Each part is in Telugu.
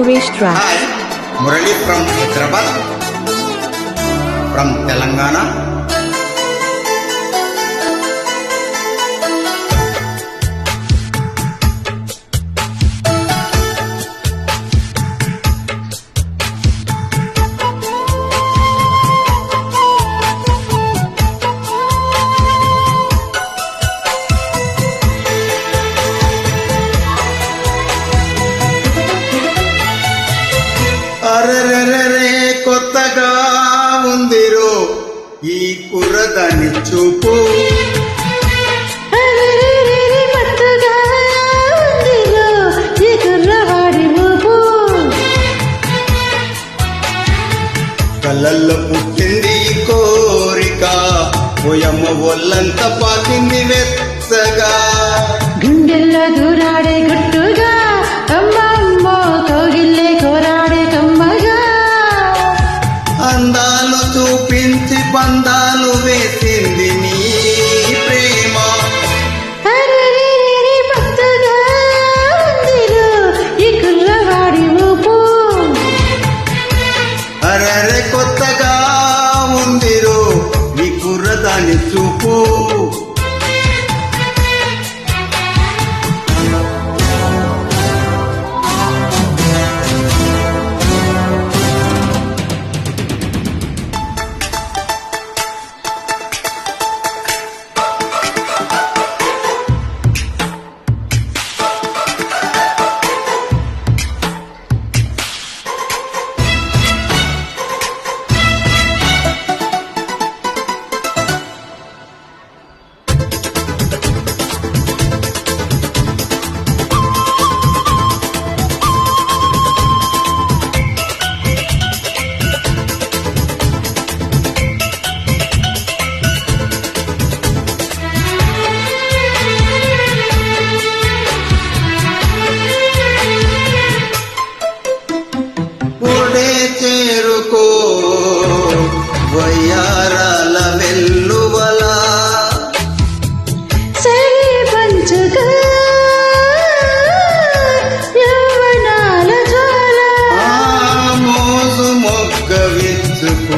Suresh Raj. Hi, Murali from Hyderabad, from Telangana. బురదని చూపు. కళ్ళల్లో పుట్టింది కోరిక పోయమ్మ ఒళ్ళంత పాతింది వెత్తగా గుండెల్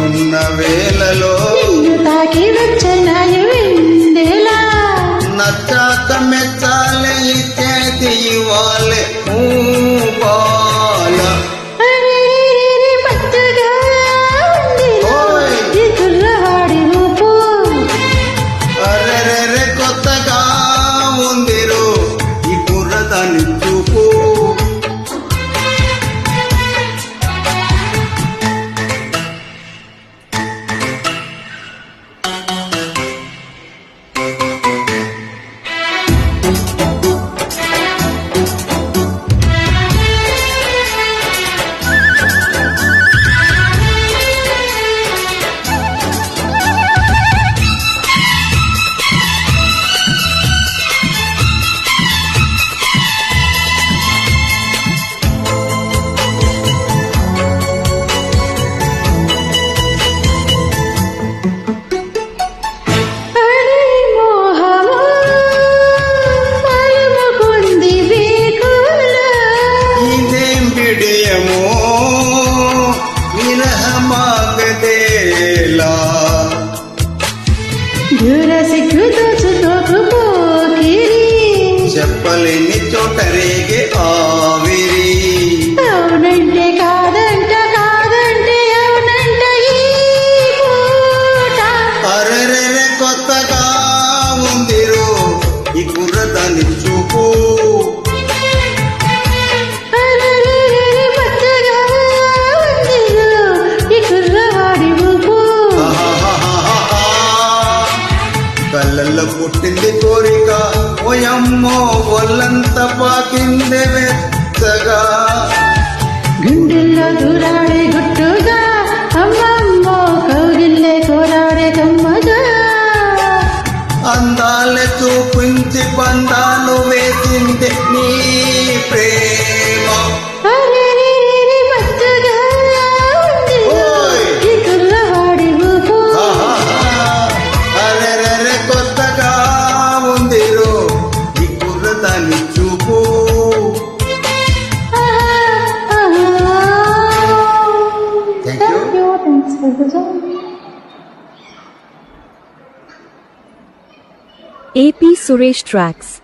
ఉన్న వేళలో నిన్ను తాకి నచ్చాక మెచ్చాలే ఇచ్చేది ఇవ్వాలి. కళ్ళల్లో పుట్టింది కోరిక. ఓయమ్మో వల్లంత పాకిందే మెత్తగా గుండెల్లో దూరాడే గుట్టుగా AP Suresh Tracks.